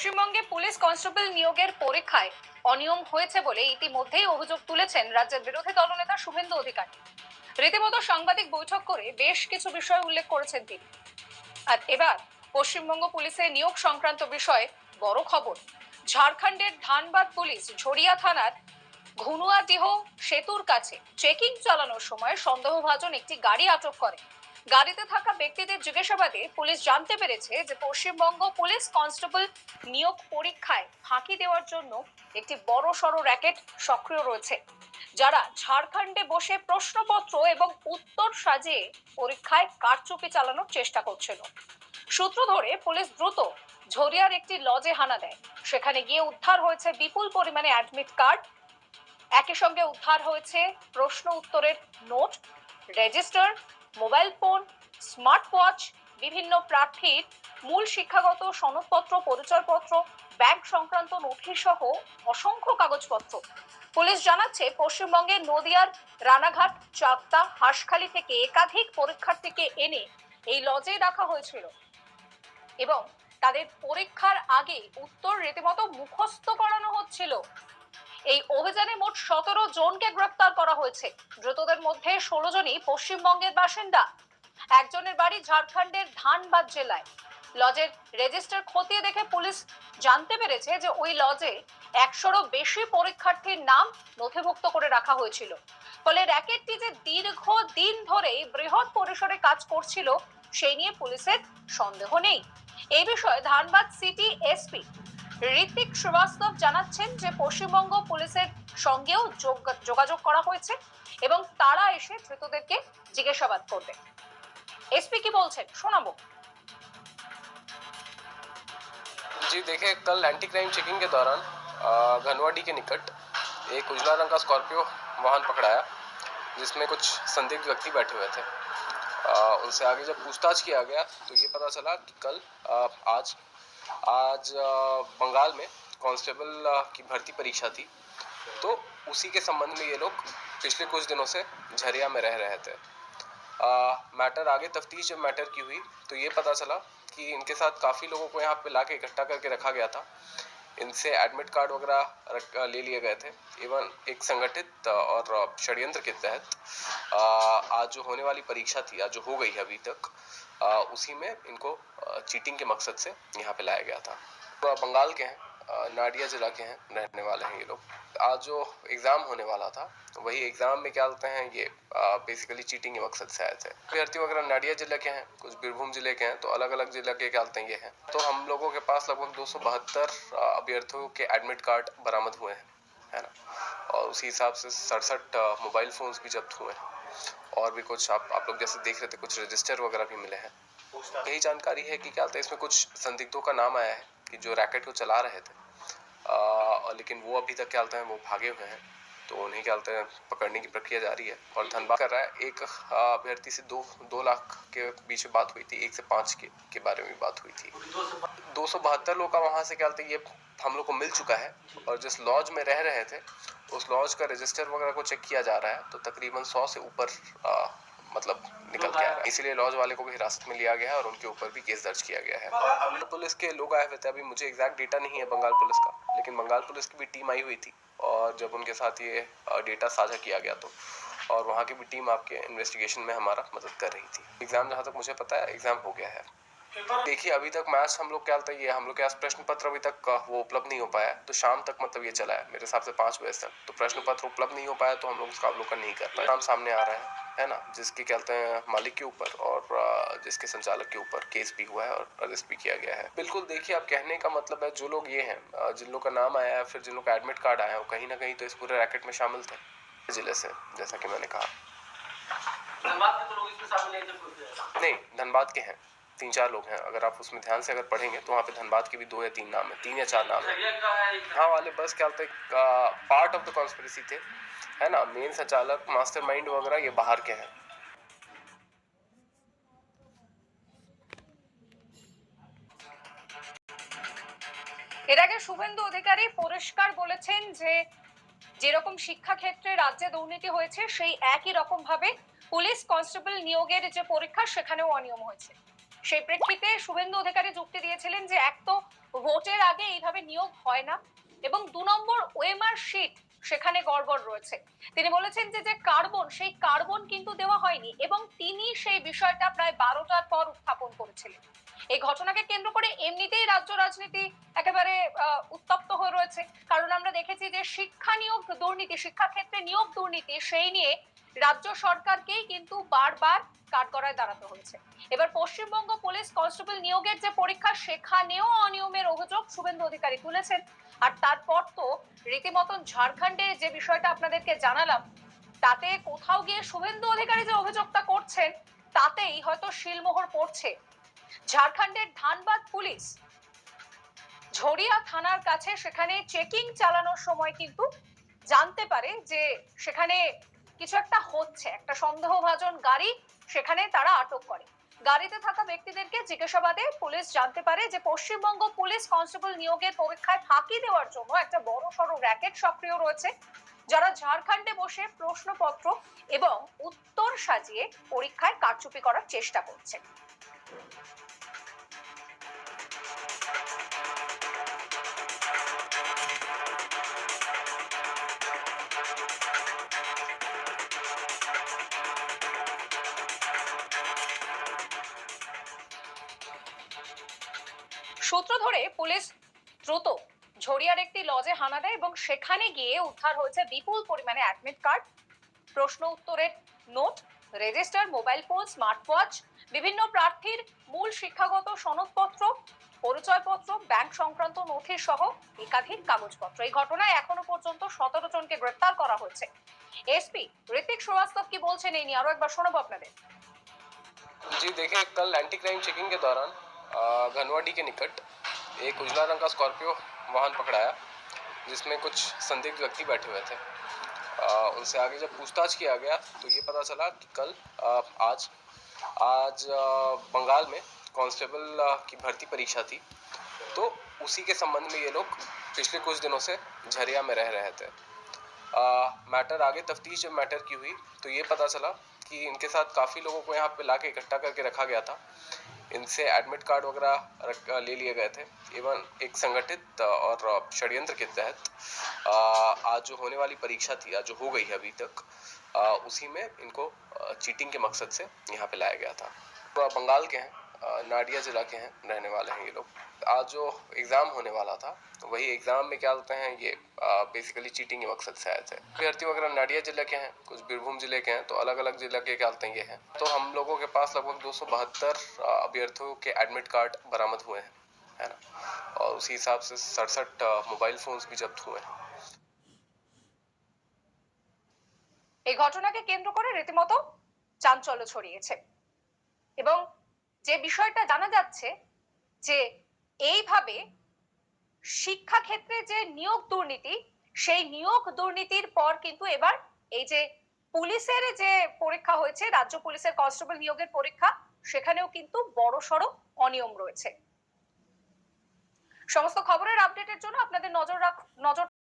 পশ্চিমবঙ্গে police constable নিয়োগের পরীক্ষায় অনিয়ম হয়েছে বলে ইতিমধ্যেই অভিযোগ তুলেছেন রাজ্যের বিরোধী দলনেতা শুভেন্দু অধিকারী। রীতিমতো সাংবাদিক বৈঠক করে বেশ কিছু বিষয় উল্লেখ করেছেন তিনি। আর এবার পশ্চিমবঙ্গ পুলিশের নিয়োগ সংক্রান্ত বিষয়ে বড় খবর। ঝাড়খণ্ডের ধানবাদ পুলিশ ঝরিয়া থানার ঘুনুয়াটিহ সেতুর কাছে চেকিং চালানোর সময় সন্দেহভাজন একটি গাড়ি আটক করে। গাড়িতে থাকা ব্যক্তিদের জিজ্ঞাসাবাদে পুলিশ জানতে পেরেছে যে পশ্চিমবঙ্গ পুলিশ কনস্টেবল নিয়োগ পরীক্ষায় ফাঁকি দেওয়ার জন্য একটি বড় সড় র্যাকেট সক্রিয় রয়েছে। যারা ঝাড়খণ্ডে বসে প্রশ্নপত্র এবং উত্তর সাজিয়ে পরীক্ষায় কারচুপি চালানোর চেষ্টা করছিল। সূত্র ধরে পুলিশ দ্রুত ঝরিয়ার একটি লজে হানা দেয়। সেখানে গিয়ে উদ্ধার হয়েছে বিপুল পরিমাণে অ্যাডমিট কার্ড। একই সঙ্গে উদ্ধার হয়েছে প্রশ্ন উত্তরের note, register mobile phone smart watch বিভিন্ন প্রার্থীর মূল শিক্ষাগত সনদপত্র, পরিচয়পত্র, ব্যাংক সংক্রান্ত নথি সহ অসংখ্য কাগজপত্র। পুলিশ জানাচ্ছে পশ্চিমবঙ্গের নদিয়ার রানাঘাট চাকদা হাঁসখালি থেকে একাধিক পরীক্ষার্থীকে এনে এই লজে রাখা হয়েছিল এবং তাদের পরীক্ষার আগে উত্তর রীতিমতো মুখস্থ করানো হচ্ছিল। এই অভিযানে মোট সতেরো জনকে গ্রেপ্তার করা হয়েছে। ধৃতদের মধ্যে ষোলো জনই পশ্চিমবঙ্গের বাসিন্দা। একজনের বাড়ি ঝাড়খণ্ডের ধানবাদ জেলায়। লজের রেজিস্টার খতিয়ে দেখে পুলিশ জানতে পেরেছে যে ওই লজে একশোরও বেশি পরীক্ষার্থীর নাম নথিভুক্ত করে রাখা হয়েছিল। ফলে র্যাকেটটি যে দীর্ঘ দিন ধরে বৃহৎ পরিসরে কাজ করছিল, সেই নিয়ে পুলিশের সন্দেহ নেই। এই বিষয়ে ধানবাদ সিটি এসপি ঋতিক শ্রীবাস্তব জানাচ্ছেন যে পশ্চিমবঙ্গ পুলিশের সঙ্গেও যোগ- যোগাযোগ করা হয়েছে এবং তারা এসে ধৃতদেরকে জিজ্ঞাসাবাদ করবে এসপি কি বলছেন শোনাবো जी देखिए कल एंटी क्राइम चेकिंग के दौरान अ, घनवाडी के निकट एक उजला रंग का स्कॉर्पियो वाहन पकड़ाया जिसमें कुछ संदिग्ध व्यक्ति बैठे हुए थे अ, उनसे आगे जब पूछताछ किया गया तो ये पता चला कि कल अ, आज आज बंगाल में कांस्टेबल की भर्ती परीक्षा थी। तो उसी के संबंध में ये लोग पिछले कुछ दिनों से झरिया में रह रहे थे। मैटर आगे तफ्तीश जब मैटर की हुई तो ये पता चला कि इनके साथ काफ़ी लोगों को यहाँ पे लाके इकट्ठा करके रखा गया था। इनसे एडमिट कार्ड वगैरह ले लिए गए थे। इवन एक संगठित और षड्यंत्र के तहत आज जो होने वाली परीक्षा थी, आज जो हो गई है अभी तक उसी में इनको चीटिंग के मकसद से यहाँ पे लाया गया था। बंगाल के हैं। नाडिया जिला के हैं, रहने वाले हैं ये लोग। आज जो एग्ज़ाम होने वाला था, वही एग्ज़ाम में क्या बोलते हैं, ये बेसिकली चीटिंग के मकसद से आए थे। अभ्यर्थी वगैरह नाडिया ज़िले के हैं, कुछ बीरभूम ज़िले के हैं तो अलग अलग ज़िले के क्या बोलते हैं, ये हैं। तो हम लोगों के पास लगभग दो सौ बहत्तर अभ्यर्थियों के एडमिट कार्ड बरामद हुए हैं, है ना? और उसी हिसाब से सड़सठ मोबाइल फ़ोन्स भी जब्त हुए हैं। और भी कुछ आप आप लोग जैसे देख रहे थे कुछ रजिस्टर वगैरह भी मिले हैं। यही जानकारी है कि क्या बोलते हैं इसमें कुछ संदिग्धों का नाम आया है कि जो रैकेट को चला रहे थे। आ, लेकिन वो अभी तक क्या बोलते हैं वो भागे हुए हैं। तो उन्हें क्या बोलते हैं पकड़ने की प्रक्रिया जारी है। और धनबाद कर रहा है। एक अभ्यर्थी से दो दो लाख के बीच बात हुई थी। एक से पाँच के, के बारे में बात हुई थी। दो सौ बहत्तर लोग का वहाँ से क्या होता है ये हम लोग को मिल चुका है और जिस लॉज में रह रहे थे, उस लॉज का रजिस्टर वगैरह को चेक किया जा रहा है तो तकरीबन सौ से ऊपर मतलब निकल रहा है। इसीलिए लॉज वाले को भी हिरासत में लिया गया है और उनके ऊपर भी केस दर्ज किया गया है। पुलिस के लोग आए हुए थे, अभी मुझे एग्जैक्ट डेटा नहीं है बंगाल पुलिस का, लेकिन बंगाल पुलिस की भी टीम आई हुई थी और जब उनके साथ ये डेटा साझा किया गया तो और वहाँ की भी टीम आपके इन्वेस्टिगेशन में हमारा मदद कर रही थी। एग्ज़ाम जहाँ तक मुझे पता है एग्ज़ाम हो गया है। देखिए अभी तक मैच हम लोग क्या ये हम लोग के पास प्रश्न पत्र अभी तक वो उपलब्ध नहीं हो पाया। है तो शाम तक मतलब ये चला है मेरे हिसाब से पाँच बजे तक। तो प्रश्न पत्र उपलब्ध नहीं हो पाया तो हम लोग उसका अवलोकन नहीं कर पाए। नाम सामने आ रहा है है ना? जिसके क्या कहते हैं मालिक के ऊपर और जिसके संचालक के ऊपर केस भी हुआ है और अरेस्ट भी किया गया है। बिल्कुल देखिए आप कहने का मतलब है जो लोग ये हैं जिन लोग का नाम आया है फिर जिन लोग का एडमिट कार्ड आया है वो कहीं ना कहीं तो इस पूरे रैकेट में शामिल थे ज़िले से जैसा कि मैंने कहा। धनबाद के तो लोग इसमें शामिल नहीं धनबाद के हैं। तीन चार लोग हैं अगर आप उसमें ध्यान से अगर पढ़ेंगे तो वहाँ पे धनबाद के भी दो या तीन नाम है तीन या चार नाम है झरिया का है हाँ वाले बस क्या बोलते पार्ट ऑफ द कॉन्स्पिरेसी थे है ना मेन संचालक मास्टरमाइंड वगैरह ये बाहर के हैं এর আগে শুভেন্দু অধিকারী পরিষ্কার বলেছেন যে যেরকম শিক্ষাক্ষেত্রে রাজ্যে দুর্নীতি হয়েছে সেই একই রকম ভাবে পুলিশ কনস্টেবল নিয়োগের যে পরীক্ষা সেখানেও অনিয়ম হয়েছে সেই প্রেক্ষিতে শুভেন্দু অধিকারী যুক্তি দিয়েছিলেন যে এক তো ভোটের আগে এইভাবে নিয়োগ হয় না, এবং দু নম্বর ওএমআর শিট সেখানে গড়বড় রয়েছে। তিনি বলেছেন যে যে কার্বন, সেই কার্বন কিন্তু দেওয়া হয়নি, এবং তিনি সেই বিষয়টা প্রায় বারোটার পর উত্থাপন করেছিলেন। এই ঘটনাকে কেন্দ্র করে এমনিতেই রাজ্য রাজনীতি একেবারে উত্তপ্ত হয়ে রয়েছে। কারণ আমরা দেখেছি যে শিক্ষা নিয়োগ দুর্নীতি, শিক্ষাক্ষেত্রে নিয়োগ দুর্নীতি, সেই নিয়ে রাজ্য সরকারকেই কিন্তু বারবার কাঠগড়ায় দাঁড়াতে হয়েছে। এবার পশ্চিমবঙ্গ পুলিশ কনস্টেবল নিয়োগের যে পরীক্ষা, সেখানেও অনিয়মের অভিযোগ শুভেন্দু অধিকারী তুলেছেন। আর তারপর তো রীতিমতন ঝাড়খণ্ডে যে বিষয়টা আপনাদেরকে জানালাম, তাতে কোথাও গিয়ে শুভেন্দু অধিকারী যে অভিযোগটা করছেন, তাতেই হয়তো শিলমোহর পড়ছে। ঝাড়খণ্ডের ধানবাদ পুলিশ ঝরিয়া থানার কাছে সেখানে চেকিং চালানোর সময় কিন্তু জানতে পারে যে সেখানে কিছু একটা হচ্ছে, একটা সন্দেহভাজন গাড়ি সেখানে তারা আটক করে। গাড়িতে থাকা ব্যক্তিদেরকে জিজ্ঞাসাবাদে পুলিশ জানতে পারে যে পশ্চিমবঙ্গ পুলিশ কনস্টেবল নিয়োগের পরীক্ষায় ফাঁকি দেওয়ার জন্য একটা বড় সড়ো র্যাকেট সক্রিয় রয়েছে, যারা ঝাড়খণ্ডে বসে প্রশ্নপত্র এবং উত্তর সাজিয়ে পরীক্ষায় কারচুপি করার চেষ্টা করছে। সূত্র ধরে পুলিশ দ্রুত ঝরিয়ার একটি লজে হানা দেয় এবং সেখানে গিয়ে উদ্ধার হয়েছে বিপুল পরিমাণে অ্যাডমিট কার্ড প্রশ্ন উত্তরের note register mobile phone smart watch বিভিন্ন প্রার্থীর মূল শিক্ষাগত সনদপত্র পরিচয়পত্র ব্যাংক সংক্রান্ত নথি সহ একাধিক কাগজপত্র এই ঘটনায় এখনো পর্যন্ত সতেরো জনকে গ্রেপ্তার করা হয়েছে এসপি ঋতিক শ্রীবাস্তব কি বলছেন এই নিয়ে আরো একবার শোনাবো আপনাদের जी देखिए कल एंटी क्राइम चेकिंग के दौरान अ, घनवाडी के निकट एक उजला रंग का स्कॉर्पियो वाहन पकड़ाया जिसमें कुछ संदिग्ध व्यक्ति बैठे हुए थे। अ, उनसे आगे जब पूछताछ किया गया तो ये पता चला कि कल अ, आज आज अ, बंगाल में कांस्टेबल की भर्ती परीक्षा थी। तो उसी के संबंध में ये लोग पिछले कुछ दिनों से झरिया में रह रहे थे। आ, मैटर आगे तफ्तीश जब मैटर की हुई तो ये पता चला कि इनके साथ काफ़ी लोगों को यहाँ पे ला के इकट्ठा करके रखा गया था। इनसे एडमिट कार्ड वगैरह ले लिए गए थे। एवं एक संगठित और षड्यंत्र के तहत आज जो होने वाली परीक्षा थी, आज जो हो गई है अभी तक उसी में इनको चीटिंग के मकसद से यहाँ पे लाया गया था। बंगाल के हैं। नाडिया जिला के हैं रहने वाले हैं ये लोग आज जो एग्ज़ाम होने वाला था वही एग्ज़ाम में क्या होते हैं ये बेसिकली चीटिंग के मकसद से आए थे अभ्यर्थी वगैरह नाडिया जिले के हैं कुछ बीरभूम जिले के हैं तो अलग अलग जिले के क्या होते हैं ये हैं तो हम लोगों के पास लगभग दो अभ्यर्थियों के एडमिट कार्ड बरामद हुए हैं है ना और उसी हिसाब से सड़सठ मोबाइल फ़ोन्स भी जब्त हुए हैं এই ঘটনাকে কেন্দ্র করে রীতিমতো চাঞ্চল্য ছড়িয়েছে এবং যে বিষয়টা জানা যাচ্ছে যে এইভাবে শিক্ষা ক্ষেত্রে যে নিয়োগ দুর্নীতি, সেই নিয়োগ দুর্নীতির পর কিন্তু এবার এই যে পুলিশের যে পরীক্ষা হয়েছে, রাজ্য পুলিশের কনস্টেবল নিয়োগের পরীক্ষা, সেখানেও কিন্তু বড় সড়ো অনিয়ম রয়েছে। সমস্ত খবরের আপডেটের জন্য আপনাদের নজর রাখ নজর